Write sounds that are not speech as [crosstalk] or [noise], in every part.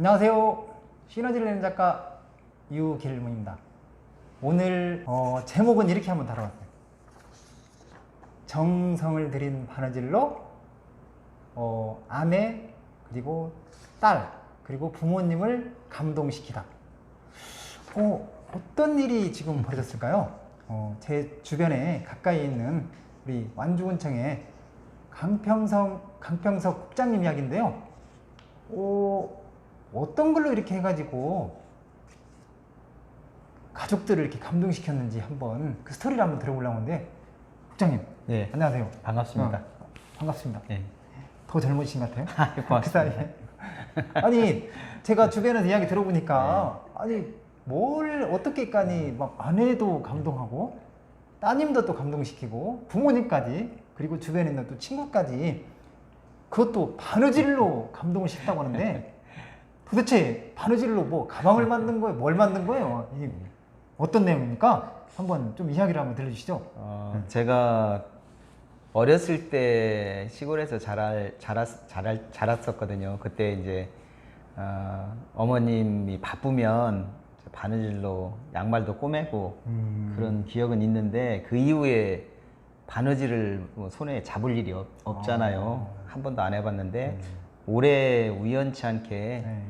안녕하세요. 시너지를 내는 작가 유길문입니다. 오늘 어, 제목은 이렇게 한번 다뤄봤어요. 정성을 들인 바느질로 어, 아내 그리고 딸 그리고 부모님을 감동시키다. 어, 어떤 일이 지금 벌어졌을까요? 어, 제 주변에 가까이 있는 우리 완주군청의 강평성 강평석 국장님 이야기인데요. 어, 어떤 걸로 이렇게 해가지고 가족들을 이렇게 감동시켰는지 한번 그 스토리를 한번 들어보려고 하는데 국장님 네, 안녕하세요. 반갑습니다. 어, 반갑습니다. 네. 더 젊으신 것 같아요. 아, [laughs] 그 고맙습니다. 사이에. 아니 제가 주변에서 이야기 들어보니까 네. 아니 뭘 어떻게까지 막 아내도 감동하고 따님도 또 감동시키고 부모님까지 그리고 주변에 있는 또 친구까지 그것도 바느질로 감동을 시켰다고 하는데 [laughs] 도대체 바느질로 뭐 가방을 만든 거예요? 뭘 만든 거예요? 이게 어떤 내용입니까? 한번 좀 이야기를 한번 들려주시죠. 어, 제가 어렸을 때 시골에서 자랄, 자랐, 자랄, 자랐었거든요. 그때 이제 어, 어머님이 바쁘면 바느질로 양말도 꼬매고 음. 그런 기억은 있는데 그 이후에 바느질을 뭐 손에 잡을 일이 없, 없잖아요. 한 번도 안 해봤는데 올해 우연치 않게 네.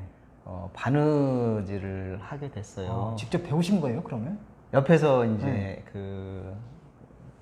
어, 바느질을 하게 됐어요. 어, 직접 배우신 거예요, 그러면? 옆에서 이제 그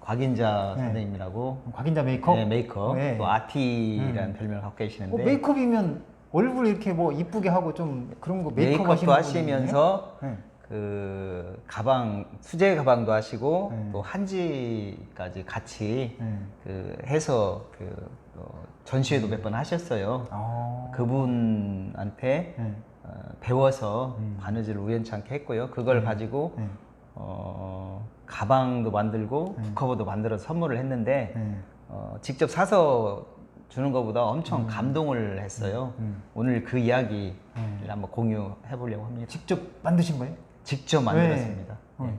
곽인자 네. 선생님이라고 곽인자 메이크업? 네, 메이크업 네. 또 아티라는 음. 별명을 갖고 어, 계시는데 메이크업이면 얼굴 이렇게 뭐 이쁘게 하고 좀 그런 거 메이크업 메이크업도 하시면서? 네. 그 가방 수제 가방도 하시고 네. 또 한지까지 같이 네. 그 해서 그 어, 전시회도 몇 번 하셨어요. 아. 그분한테 네. 어, 배워서 음. 바느질을 우연찮게 했고요. 그걸 가지고 네. 어, 가방도 만들고 네. 북커버도 만들어서 선물을 했는데 네. 어, 직접 사서 주는 것보다 엄청 감동을 했어요. 음. 오늘 그 이야기를 음. 한번 공유해 보려고 합니다. 직접 만드신 거예요? 직접 만들었습니다. 어. 예.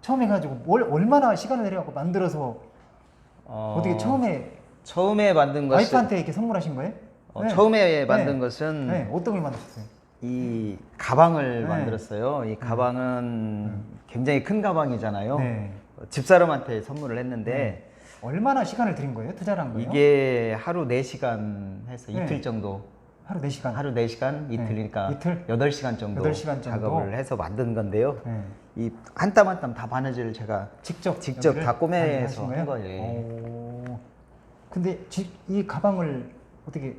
처음 해가지고 뭘 얼마나 시간을 내려갖고 만들어서 어, 어떻게 처음에 처음에 만든 것은 와이프한테 이렇게 선물하신 거예요? 어, 네. 처음에 만든 네. 것은 네. 어떤 걸 만드셨어요? 이 가방을 네. 만들었어요. 이 가방은 굉장히 큰 가방이잖아요. 네. 어, 집사람한테 선물을 했는데 얼마나 시간을 들인 거예요? 투자를 한 거예요? 이게 하루 4시간 해서 네. 이틀 정도 하루 4시간. 하루 4시간 이틀이니까 이틀? 8시간 정도, 8시간 정도? 작업을 해서 만든 건데요. 네. 이한 땀 한 땀 다 바느질을 제가 직접 직접 다 꼬매서 하신 한 거예요. 오. 근데 지- 이 가방을 어떻게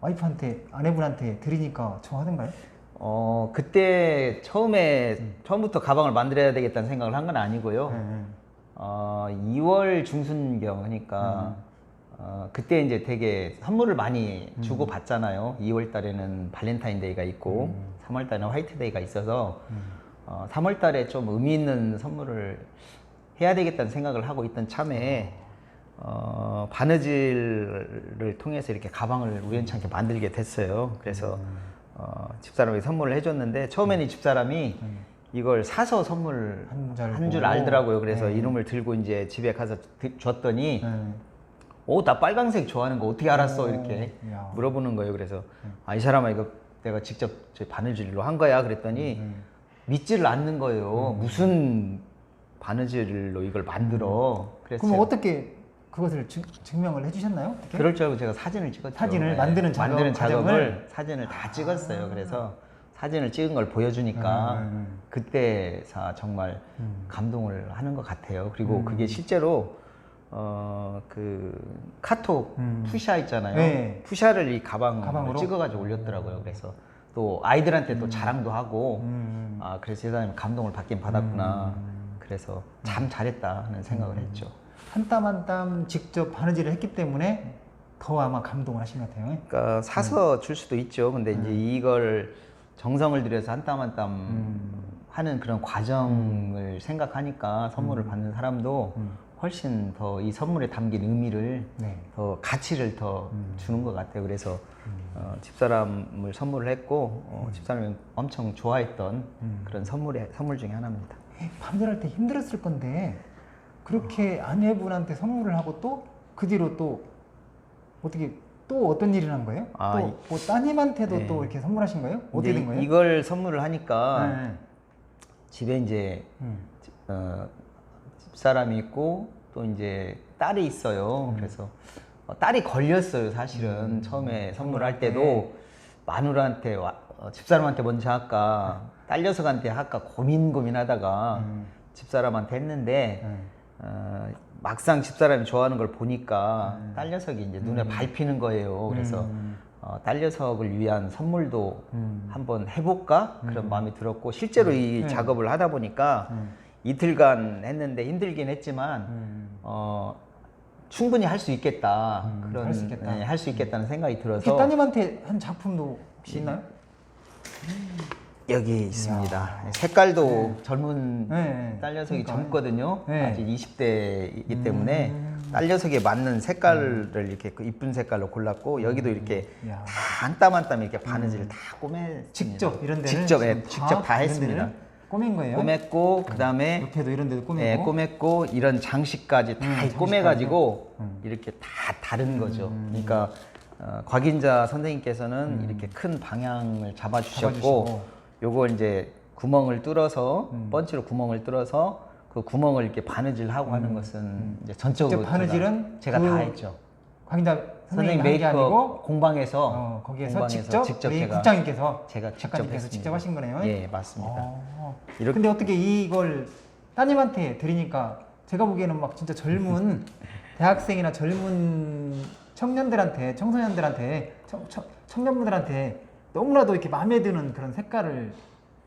와이프한테 아내분한테 드리니까 좋아하던가요? 어 그때 처음에 음. 처음부터 가방을 만들어야 되겠다는 생각을 한 건 아니고요. 네, 네. 어 2월 중순경 하니까 어 그때 이제 되게 선물을 많이 주고 받잖아요. 2월 달에는 발렌타인데이가 있고 3월 달에는 화이트데이가 있어서 어 3월 달에 좀 의미 있는 선물을 해야 되겠다는 생각을 하고 있던 참에 어 바느질을 통해서 이렇게 가방을 우연찮게 만들게 됐어요. 그래서 어 집사람이 선물을 해줬는데 처음에는 이 집사람이 이걸 사서 선물 한줄 한 줄. 알더라고요. 그래서 네. 이름을 들고 이제 집에 가서 드- 줬더니 네. 오나 빨강색 좋아하는 거 어떻게 알았어 오, 이렇게 야. 물어보는 거예요. 그래서 아이 사람아 이거 내가 직접 저 바느질로 한 거야 그랬더니 음. 믿지를 않는 거예요. 무슨 바느질로 이걸 만들어. 그래서 그럼 어떻게 그것을 증, 증명을 해주셨나요? 어떻게? 그럴 줄 알고 제가 사진을 찍었죠. 네. 사진을 만드는 작업 만드는 작업을 과정을? 사진을 다 찍었어요. 그래서 사진을 찍은 걸 보여주니까 음, 음, 음. 그때사 정말 음. 감동을 하는 것 같아요. 그리고 그게 실제로 어 그 카톡 음. 푸샤 있잖아요. 네. 푸샤를 이 가방으로 가방으로? 찍어가지고 올렸더라고요. 그래서 또 아이들한테 또 자랑도 하고 음. 아 그래서 세상에 감동을 받긴 받았구나. 그래서 참 잘했다 하는 생각을 했죠. 한 땀 한 땀 직접 바느질을 했기 때문에 더 아마 감동을 하신 것 같아요. 그러니까 사서 줄 수도 있죠. 근데 이제 이걸 정성을 들여서 한 땀 한땀 음. 하는 그런 과정을 생각하니까 선물을 받는 사람도 훨씬 더 이 선물에 담긴 의미를 네. 더 가치를 더 주는 것 같아요. 그래서 어, 집사람을 선물을 했고 어, 집사람이 엄청 좋아했던 그런 선물의 선물 중에 하나입니다. 바느질할 때 힘들었을 건데 그렇게 아내분한테 선물을 하고 또 그 뒤로 또 어떻게 또 어떤 일을 한 거예요? 아, 또 뭐 따님한테도 네. 또 이렇게 선물하신 거예요? 어떻게 된 거예요? 이걸 선물을 하니까 네. 집에 이제 음. 어, 집사람이 있고 또 이제 딸이 있어요. 음. 그래서 어, 딸이 걸렸어요. 사실은 처음에 선물할 때도 마누라한테 와- 어, 집사람한테 먼저 할까 딸 녀석한테 할까 고민 고민하다가 음. 집사람한테 했는데 네. 어, 막상 집사람이 좋아하는 걸 보니까 딸 녀석이 이제 눈에 밟히는 거예요. 그래서 음. 어, 딸 녀석을 위한 선물도 음. 한번 해볼까 그런 마음이 들었고 실제로 이 네. 작업을 하다 보니까 음. 이틀간 했는데 힘들긴 했지만 음. 어, 충분히 할 수 있겠다 음, 그런 할 수 있겠다. 네, 할수 있겠다는 생각이 들어서 따님한테 한 작품도 혹시 있나요? 여기 있습니다. 색깔도 젊은 네, 네. 딸 녀석이. 젊거든요. 네. 아직 20대이기 때문에 음. 딸 녀석에 맞는 색깔을 이렇게 그 이쁜 색깔로 골랐고 여기도 이렇게 야. 다 한 땀 한 땀 이렇게 바느질을 다 꼬매 직접 이런 데를 직접 예, 지금 직접 다 이런 했습니다. 꼬맨 거예요? 꼬맸고 그다음에 옆에도 이런 데도 꼬매고 예, 꼬맸고 이런 장식까지 다 음, 장식까지. 꼬매가지고 음. 이렇게 다 다른 거죠. 그러니까 어, 곽인자 선생님께서는 이렇게 큰 방향을 잡아주셨고, 음. 잡아주시고. 요걸 이제 구멍을 뚫어서 음. 펀치로 구멍을 뚫어서 그 구멍을 이렇게 바느질하고 하는 것은 이제 전적으로 음. 직접 바느질은 제가, 그 다 했죠. 광인자 선생님 메이크업 공방에서 어, 거기에서 공방에서 직접, 이 제가 국장님께서 제가 직접 작가님께서 했습니다. 직접 하신 거네요. 예, 맞습니다. 어. 이렇게- 근데 어떻게 이걸 따님한테 드리니까 제가 보기에는 막 진짜 젊은 [laughs] 대학생이나 젊은 청년들한테 청소년들한테 청, 청, 청년분들한테 너무나도 이렇게 마음에 드는 그런 색깔을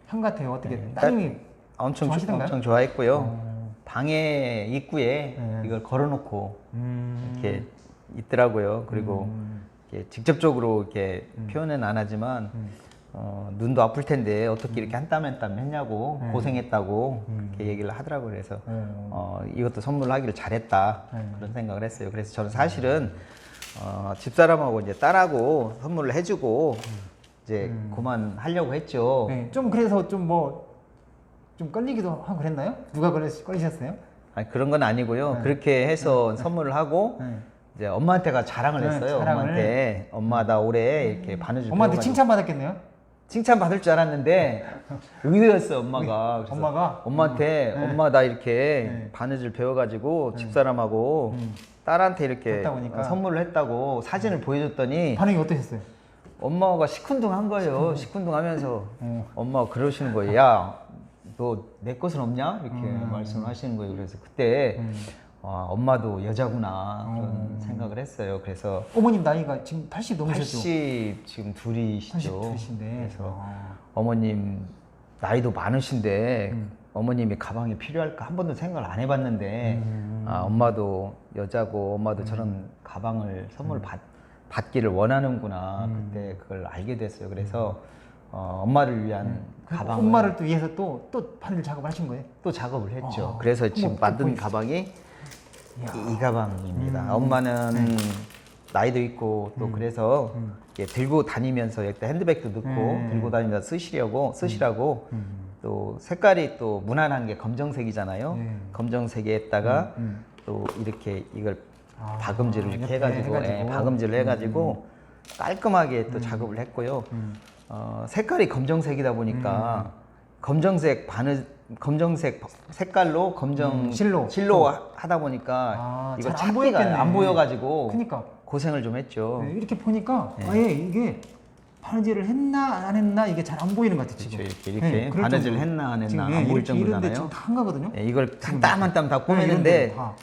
한것 같아요. 어떻게 네, 따님이 엄청 조- 좋아하시던가요? 엄청 좋아했고요. 어. 방에 입구에 네. 이걸 걸어놓고 음. 이렇게 있더라고요. 그리고 음. 이렇게 직접적으로 이렇게 표현은 안 하지만 음. 어, 눈도 아플 텐데 어떻게 이렇게 한 땀 한 땀 했냐고 네. 고생했다고 음. 이렇게 얘기를 하더라고요. 그래서 어. 어, 이것도 선물하기를 잘했다 네. 그런 생각을 했어요. 그래서 저는 사실은 어, 집사람하고 이제 딸하고 선물을 해주고 이제 그만 하려고 했죠. 음. 네, 좀 그래서 좀 뭐 좀 걸리기도 하고 그랬나요? 누가 걸리, 걸리셨어요? 아니, 그런 건 아니고요. 네. 그렇게 해서 선물을 하고 네. 이제 엄마한테가 자랑을 네, 했어요. 자랑을. 엄마한테 엄마 나 올해 이렇게 바느질 엄마한테 배워가지고 칭찬 받았겠네요. 칭찬 받을 줄 알았는데 [laughs] 의외였어요 엄마가. 그래서 엄마가? 엄마한테 음. 네. 엄마 나 이렇게 네. 바느질 배워가지고 집사람하고 음. 딸한테 이렇게 줬다 보니까. 어, 선물을 했다고 사진을 보여줬더니 반응이 어떠셨어요? 엄마가 시큰둥한 거예요. 시큰둥하면서 어. 엄마 가 그러시는 거예요. 야, 너 내 것은 없냐? 이렇게 음. 말씀을 하시는 거예요. 그래서 그때 음. 아, 엄마도 여자구나 그런 음. 생각을 했어요. 그래서 어머님 나이가 지금 80 넘으셨죠? 80 지금 둘이시죠. 82이신데. 그래서 아. 어머님 나이도 많으신데 음. 어머님이 가방이 필요할까 한 번도 생각을 안 해봤는데 음. 아, 엄마도 여자고 엄마도 저런 가방을 선물 받, 받기를 원하는구나 음. 그때 그걸 알게 됐어요. 그래서 어, 엄마를 위한 그 가방을 엄마를 또 위해서 또, 또 바느질 작업을 하신 거예요? 또 작업을 했죠. 아, 그래서 지금 한번 만든. 가방이 이, 이 가방입니다. 음. 엄마는 나이도 있고 또 그래서 음. 이렇게 들고 다니면서 이렇게 핸드백도 넣고 음. 들고 다니면서 쓰시려고 쓰시라고 음. 또 색깔이 또 무난한 게 검정색이잖아요. 음. 검정색에 했다가 음. 또 이렇게 이걸 아, 박음질을 이렇게 해가지고, 해가지고. 예, 박음질을 해가지고 깔끔하게 또 작업을 했고요. 음. 어, 색깔이 검정색이다 보니까 검정색 바느 검정색 색깔로 검정 음, 실로. 실로 하- 하다 보니까 아, 이거 찾기가. 안 보여가지고 그니까. 고생을 좀 했죠. 네, 이렇게 보니까 네. 아예 이게 바느질을 했나 안 했나 이게 잘 안 보이는 것 같아요 지금. 그렇죠. 이렇게 이렇게 그럴 바느질. 했나 안 했나 지금, 안 예, 보일 정도잖아요. 지금 다 한 거거든요. 예, 이걸 한 땀 한 땀다 네, 꼬매는데 다.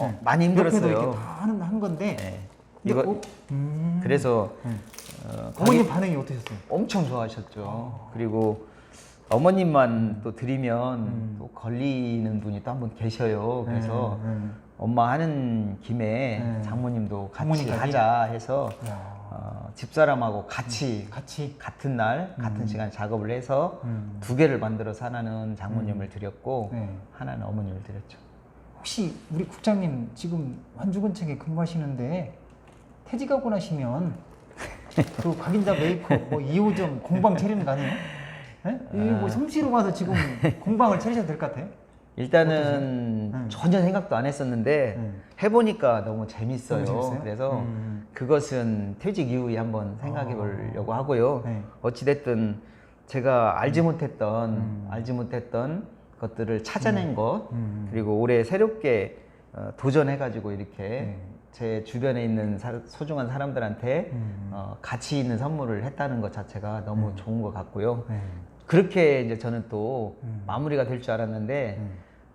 어, 많이 옆에도 힘들었어요. 이렇게 다 하는 한 건데. 예. 근데 이거 어, 음. 그래서 음. 어, 어머님 반응이 어떠셨어요? 엄청 좋아하셨죠. 어. 그리고 어머님만 또 드리면 음. 또 걸리는 분이 또 한 분 계셔요. 그래서 네, 네. 엄마 하는 김에 네. 장모님도 같이? 하자 해서 야, 어, 집사람하고 같이 같이. 같은 날 같은 시간 작업을 해서 음. 두 개를 만들어서 하나는 장모님을 드렸고 네. 하나는 어머님을 드렸죠. 혹시 우리 국장님 지금 환주건책에 근무하시는데 퇴직하고 나시면 그 각인자 메이크업 뭐 2호점 공방 차리는 거 아니에요? 네? 이뭐 솜씨로 가서 지금 공방을 차리셔도 될 것 같아요. 일단은 음. 전혀 생각도 안 했었는데 음. 해보니까 너무 재밌어요. 너무 재밌어요? 그래서 음. 그것은 퇴직 이후에 한번 생각해 보려고 하고요. 네. 어찌됐든 제가 알지 못했던 음. 알지 못했던 것들을 찾아낸 것 음. 그리고 올해 새롭게 어, 도전해가지고 이렇게 네. 제 주변에 있는 사- 소중한 사람들한테 음. 어, 가치 있는 선물을 했다는 것 자체가 너무 좋은 것 같고요. 네. 그렇게 이제 저는 또 음. 마무리가 될 줄 알았는데 음.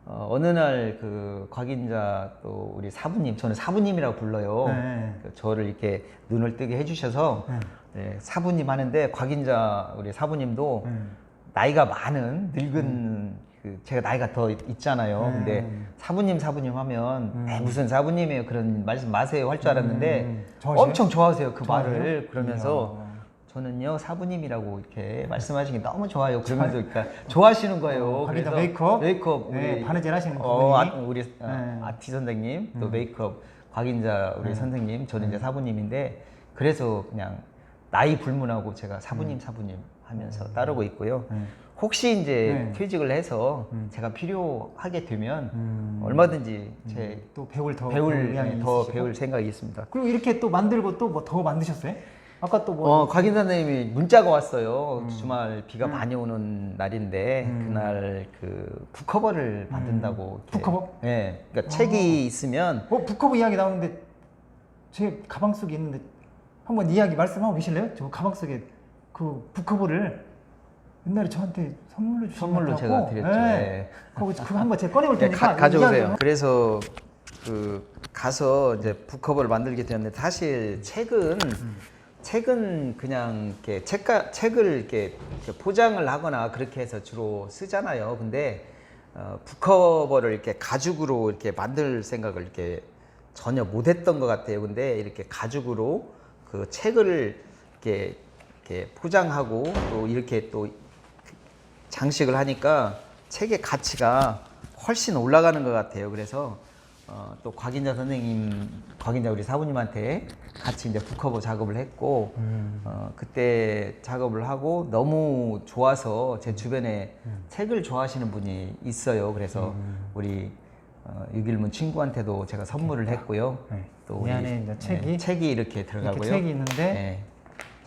어, 어느 날 그 곽인자 또 우리 사부님 저는 사부님이라고 불러요. 네. 그 저를 이렇게 눈을 뜨게 해주셔서 네. 네, 사부님 하는데 곽인자 우리 사부님도 음. 나이가 많은 늙은 그 제가 나이가 더 있- 있잖아요. 음. 근데 사부님 사부님 하면 음. 에이, 무슨 사부님이에요 그런 말씀 마세요 할 줄 알았는데 음. 좋아하세요? 엄청 좋아하세요 그? 말을 그러면서. 저는요 사부님이라고 이렇게 말씀하시는 게 너무 좋아요. 그러면서 그러니까 좋아하시는 거예요. 어, 거기다 그래서 메이크업? 메이크업 네, 바느질 하시는 어, 아? 우리 어, 네. 아티 선생님 또 음. 메이크업 곽인자 우리 네. 선생님 저는 음. 이제 사부님인데 그래서 그냥 나이 불문하고 제가 사부님 음. 사부님 하면서 따르고 있고요. 네. 혹시 이제 네. 퇴직을 해서 음. 제가 필요하게 되면 음. 얼마든지 제 또 배울 더 배울 의향이 네, 더 있으시고? 배울 생각이 있습니다. 그리고 이렇게 또 만들고 또 뭐 더 만드셨어요? 아까 또 뭐 어, 곽인 선생님이 문자가 왔어요. 음. 주말 비가 음. 많이 오는 날인데 음. 그날 그 북커버를 만든다고. 이렇게. 북커버? 네. 그러니까 어. 책이 있으면 어, 북커버 이야기 나오는데 제 가방 속에 있는데 한번 이야기 말씀하고 계실래요? 저 가방 속에 그 북커버를 옛날에 저한테 선물로 주신 선물로 것 제가 드렸죠. 네. 네. 그거, 그거 한번 제가 꺼내볼 네, 테니까 가, 가져오세요. 그래서 그 가서 이제 북커버를 만들게 되었는데 사실 책은 책은 그냥 이렇게 책가, 책을 이렇게, 이렇게 포장을 하거나 그렇게 해서 주로 쓰잖아요. 근데 어, 북커버를 이렇게 가죽으로 이렇게 만들 생각을 이렇게 전혀 못했던 것 같아요. 근데 이렇게 가죽으로 그 책을 이렇게, 이렇게 포장하고 또 이렇게 또 장식을 하니까 책의 가치가 훨씬 올라가는 것 같아요. 그래서 어, 또 곽인자 선생님, 곽인자 우리 사부님한테 같이 이제 북커버 작업을 했고 음. 어, 그때 작업을 하고 너무 좋아서 제 주변에 음. 책을 좋아하시는 분이 있어요. 그래서 우리 어, 유길문 친구한테도 제가 선물을 했고요. 네. 또이 안에 이제 책이 네, 책이 이렇게 이렇게 들어가고요. 책이 있는데 네,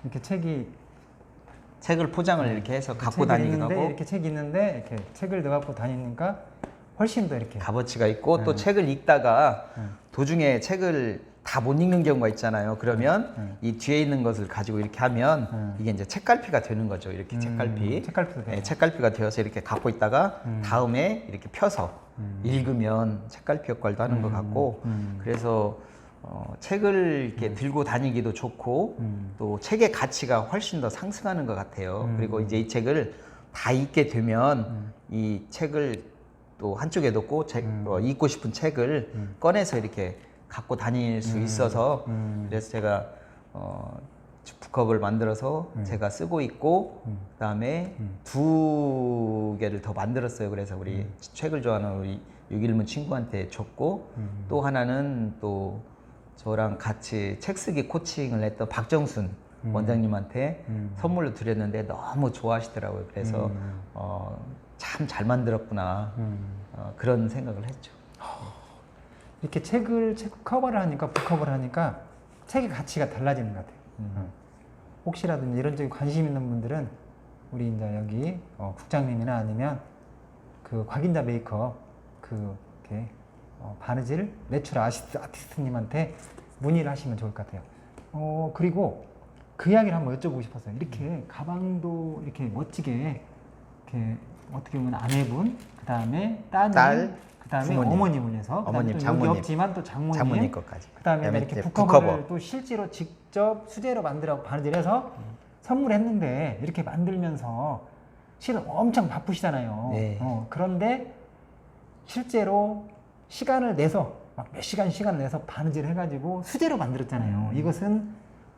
이렇게 책이 책을 포장을 이렇게 해서 갖고 다니기도 하고 이렇게 책이 있는데 이렇게 책을 넣어 갖고 다니니까 훨씬 더 이렇게 값어치가 있고 또 네. 책을 읽다가 네. 도중에 책을 다 못 읽는 경우가 있잖아요. 그러면 네. 이 뒤에 있는 것을 가지고 이렇게 하면 네. 이게 이제 책갈피가 되는 거죠. 이렇게 음, 책갈피. 책갈피도. 네, 책갈피가 되어서 이렇게 갖고 있다가 음. 다음에 이렇게 펴서 음. 읽으면 책갈피 역할도 하는 것 음, 같고 음. 그래서 어, 책을 이렇게 들고 다니기도 좋고 음. 또 책의 가치가 훨씬 더 상승하는 것 같아요. 음. 그리고 이제 이 책을 다 읽게 되면 음. 이 책을 또 한쪽에 놓고 책, 음. 어, 읽고 싶은 책을 음. 꺼내서 이렇게 갖고 다닐 수 있어서 음. 그래서 제가 어, 북컵을 만들어서 음. 제가 쓰고 있고 음. 그다음에 음. 두 개를 더 만들었어요. 그래서 우리 책을 좋아하는 우리 유길문 친구한테 줬고 음. 또 하나는 또 저랑 같이 책 쓰기 코칭을 했던 박정순 음. 원장님한테 음. 선물로 드렸는데 너무 좋아하시더라고요. 그래서 음. 어, 참 잘 만들었구나 음. 어, 그런 생각을 했죠. 이렇게 책을 책 커버를 하니까 북커버를 하니까 책의 가치가 달라지는 것 같아요. 음. 어. 혹시라도 이런 쪽에 관심 있는 분들은 우리 이제 여기 어, 국장님이나 아니면 그 곽인자 메이커 그 이렇게 어, 바느질 매출 아시스트 아티스트님한테 문의를 하시면 좋을 것 같아요. 어 그리고 그 이야기를 한번 여쭤보고 싶었어요. 이렇게 가방도 이렇게 멋지게 이렇게 어떻게 보면 아내분, 그 다음에 따님, 딸, 그 다음에 부모님. 어머님을 해서 그다음에 어머님, 장모님. 없지만 또 장모님, 장모님 것까지. 그 다음에 그다음에 이렇게 북커버를 북커버. 또 실제로 직접 수제로 만들어 바느질해서 선물했는데 이렇게 만들면서 실은 엄청 바쁘시잖아요. 네. 어, 그런데 실제로 시간을 내서 막 몇 시간 시간 내서 바느질 해가지고 수제로 만들었잖아요. 음. 이것은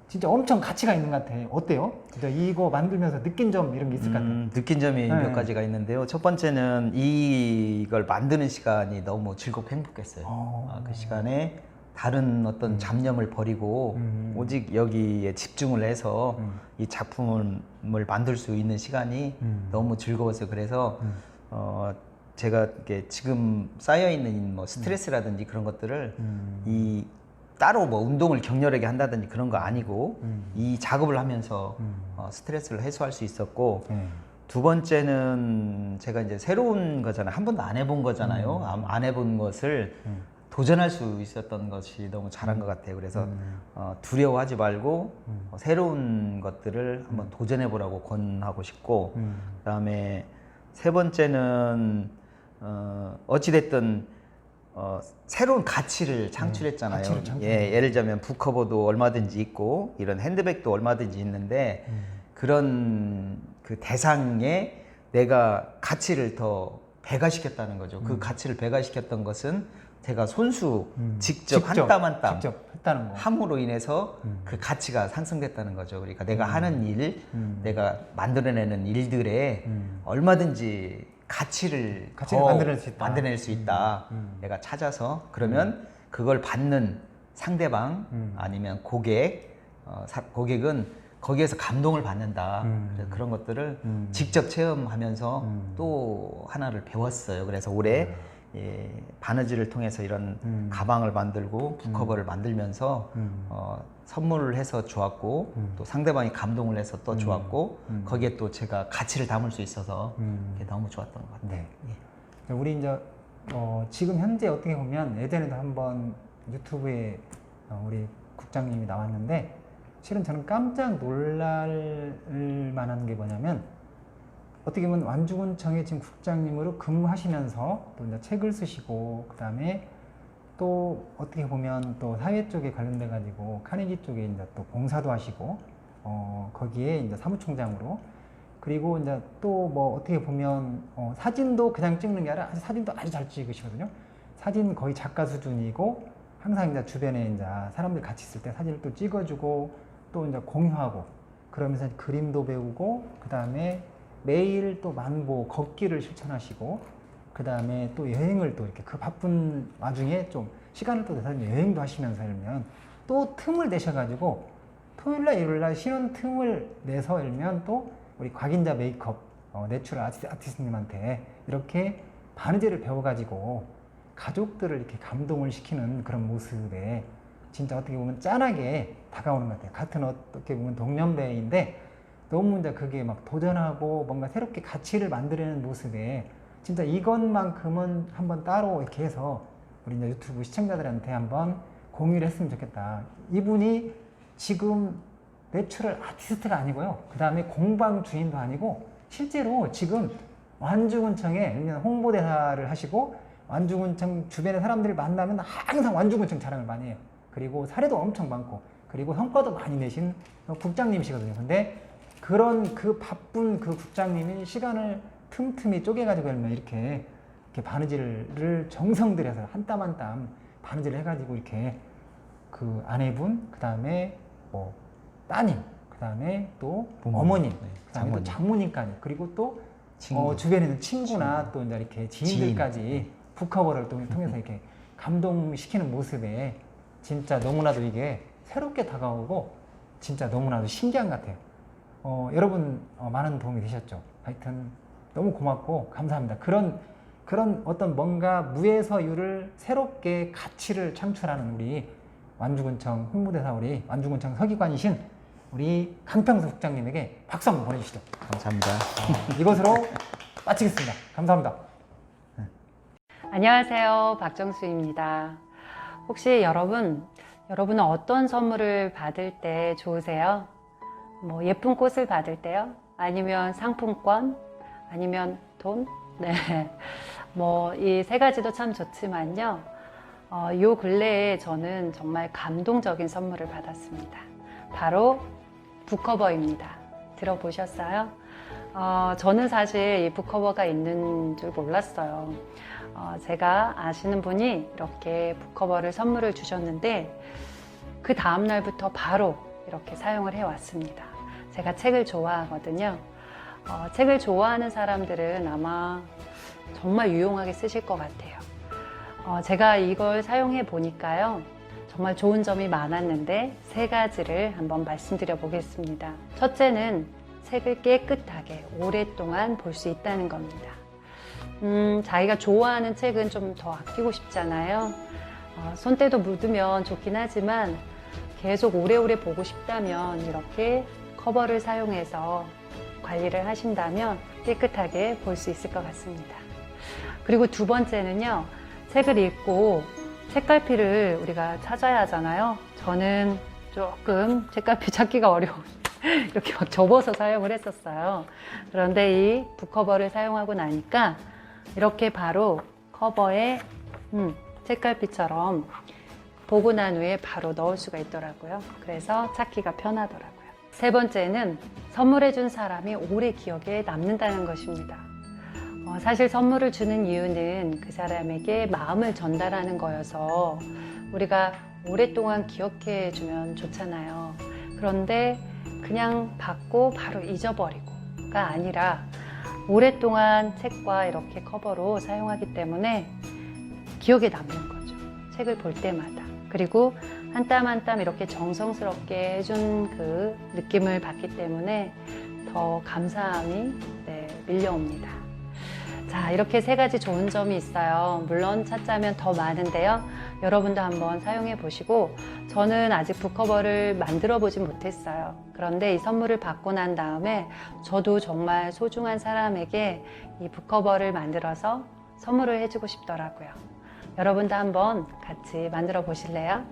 진짜 엄청 가치가 있는 것 같아요. 어때요? 진짜 이거 만들면서 느낀 점 이런 게 있을 것 같아요. 음, 느낀 점이 네. 몇 가지가 있는데요. 첫 번째는 이걸 만드는 시간이 너무 즐겁고 행복했어요. 어. 아, 그 시간에 다른 어떤 잡념을 버리고 음. 오직 여기에 집중을 해서 음. 이 작품을 만들 수 있는 시간이 음. 너무 즐거웠어요. 그래서 음. 어, 제가 이렇게 지금 쌓여 있는 뭐 스트레스라든지 그런 것들을 음. 이 따로 뭐 운동을 격렬하게 한다든지 그런 거 아니고 음. 이 작업을 하면서 음. 어, 스트레스를 해소할 수 있었고 네. 두 번째는 제가 이제 새로운 거잖아요. 한 번도 안 해본 거잖아요. 안- 안 해본 것을 음. 도전할 수 있었던 것이 너무 잘한 것 같아요. 그래서 음. 어, 두려워하지 말고 음. 어, 새로운 것들을 한번 도전해 보라고 권하고 싶고 음. 그다음에 세 번째는 어, 어찌됐든 어, 새로운 가치를 창출했잖아요. 가치를 창출. 예, 예를 들면 북커버도 얼마든지 있고 이런 핸드백도 얼마든지 있는데 음. 그런 그 대상에 내가 가치를 더 배가시켰다는 거죠. 그 가치를 배가시켰던 것은 제가 손수 음. 직접, 한땀 한땀 직접 했다는 거. 함으로 인해서 음. 그 가치가 상승됐다는 거죠. 그러니까 내가 하는 일, 음. 내가 만들어내는 일들에 음. 얼마든지 가치를 가치를 더 만들어낼 수 있다. 만들어낼 수 있다. 음. 내가 찾아서 그러면 그걸 받는 상대방 음. 아니면 고객, 어, 사- 고객은 거기에서 감동을 받는다. 음. 그런 것들을 음. 직접 체험하면서 음. 또 하나를 배웠어요. 그래서 올해 예, 바느질을 통해서 이런 음. 가방을 만들고 북커버를 만들면서 음. 어, 선물을 해서 좋았고 음. 또 상대방이 감동을 해서 또 좋았고 음. 거기에 또 제가 가치를 담을 수 있어서 음. 너무 좋았던 것 같아요. 네. 예. 우리 이제 어, 지금 현재 어떻게 보면 예전에도 한번 유튜브에 어, 우리 국장님이 나왔는데 실은 저는 깜짝 놀랄 만한 게 뭐냐면 어떻게 보면 완주군청의 지금 국장님으로 근무하시면서 또 이제 책을 쓰시고 그 다음에 또 어떻게 보면 또 사회 쪽에 관련돼 가지고 카네기 쪽에 이제 또 봉사도 하시고 어 거기에 이제 사무총장으로 그리고 이제 또 뭐 어떻게 보면 어 사진도 그냥 찍는 게 아니라 사진도 아주 잘 찍으시거든요. 사진 거의 작가 수준이고 항상 이제 주변에 이제 사람들 같이 있을 때 사진을 또 찍어주고 또 이제 공유하고 그러면서 그림도 배우고 그 다음에 매일 또 만보 걷기를 실천하시고 그 다음에 또 여행을 또 이렇게 그 바쁜 와중에 좀 시간을 또 내서 여행도 하시면서 일면 또 틈을 내셔가지고 토요일날 일요일날 쉬는 틈을 내서 일면 또 우리 곽인자 메이크업 어, 내추럴 아티스, 아티스트 님한테 이렇게 바느질을 배워가지고 가족들을 이렇게 감동을 시키는 그런 모습에 진짜 어떻게 보면 짠하게 다가오는 것 같아요. 같은 어떻게 보면 동년배인데 너무 이제 그게 막 도전하고 뭔가 새롭게 가치를 만들어내는 모습에 진짜 이것만큼은 한번 따로 이렇게 해서 우리 이제 유튜브 시청자들한테 한번 공유를 했으면 좋겠다. 이분이 지금 내추럴 아티스트가 아니고요. 그 다음에 공방 주인도 아니고 실제로 지금 완주군청에 홍보대사를 하시고 완주군청 주변의 사람들을 만나면 항상 완주군청 자랑을 많이 해요. 그리고 사례도 엄청 많고 그리고 성과도 많이 내신 국장님이시거든요. 근데 그런 그 바쁜 그 국장님이 시간을 틈틈이 쪼개가지고 이렇게 이렇게 바느질을 정성 들여서 한 땀 한 땀 바느질을 해가지고 이렇게 그 아내분 그 다음에 뭐 따님 그 다음에 또 부모님, 어머님 네, 그 다음에 또 장모님. 장모님까지 그리고 또 친구. 어, 주변에 있는 친구나 또 이제 이렇게 지인들까지 북커버를 또 통해서 이렇게 감동시키는 모습에 진짜 너무나도 이게 새롭게 다가오고 진짜 너무나도 신기한 것 같아요. 어, 여러분 어, 많은 도움이 되셨죠. 하여튼 너무 고맙고 감사합니다. 그런 그런 어떤 뭔가 무에서 유를 새롭게 가치를 창출하는 우리 완주군청 홍보대사 우리 완주군청 서기관이신 우리 강평수 국장님에게 박수 한번 보내주시죠. 감사합니다. 어, 이것으로 마치겠습니다. 감사합니다. 안녕하세요. 박정수입니다. 혹시 여러분, 여러분은 어떤 선물을 받을 때 좋으세요? 뭐 예쁜 꽃을 받을 때요? 아니면 상품권? 아니면 돈? [laughs] 네. 뭐 이 세 가지도 참 좋지만요. 어, 요 근래에 저는 정말 감동적인 선물을 받았습니다. 바로 북커버입니다. 들어보셨어요? 어, 저는 사실 이 북커버가 있는 줄 몰랐어요. 어, 제가 아시는 분이 이렇게 북커버를 선물을 주셨는데 그 다음 날부터 바로 이렇게 사용을 해왔습니다. 제가 책을 좋아하거든요. 어, 책을 좋아하는 사람들은 아마 정말 유용하게 쓰실 것 같아요. 어, 제가 이걸 사용해 보니까요. 정말 좋은 점이 많았는데 세 가지를 한번 말씀드려 보겠습니다. 첫째는 책을 깨끗하게 오랫동안 볼 수 있다는 겁니다. 음, 자기가 좋아하는 책은 좀 더 아끼고 싶잖아요. 어, 손때도 묻으면 좋긴 하지만 계속 오래오래 보고 싶다면 이렇게 커버를 사용해서 관리를 하신다면 깨끗하게 볼 수 있을 것 같습니다. 그리고 두 번째는요, 책을 읽고 책갈피를 우리가 찾아야 하잖아요. 저는 조금 책갈피 [laughs] 찾기가 어려워. 이렇게 막 접어서 사용을 했었어요. 그런데 이 북커버를 사용하고 나니까 이렇게 바로 커버에 음, 책갈피처럼 보고 난 후에 바로 넣을 수가 있더라고요. 그래서 찾기가 편하더라고요. 세 번째는 선물해준 사람이 오래 기억에 남는다는 것입니다. 어, 사실 선물을 주는 이유는 그 사람에게 마음을 전달하는 거여서 우리가 오랫동안 기억해 주면 좋잖아요. 그런데 그냥 받고 바로 잊어버리고가 아니라 오랫동안 책과 이렇게 커버로 사용하기 때문에 기억에 남는 거죠. 책을 볼 때마다. 그리고 한 땀 한 땀 이렇게 정성스럽게 해준 그 느낌을 받기 때문에 더 감사함이 네, 밀려옵니다. 자, 이렇게 세 가지 좋은 점이 있어요. 물론 찾자면 더 많은데요. 여러분도 한번 사용해 보시고, 저는 아직 북커버를 만들어 보진 못했어요. 그런데 이 선물을 받고 난 다음에 저도 정말 소중한 사람에게 이 북커버를 만들어서 선물을 해주고 싶더라고요. 여러분도 한번 같이 만들어 보실래요?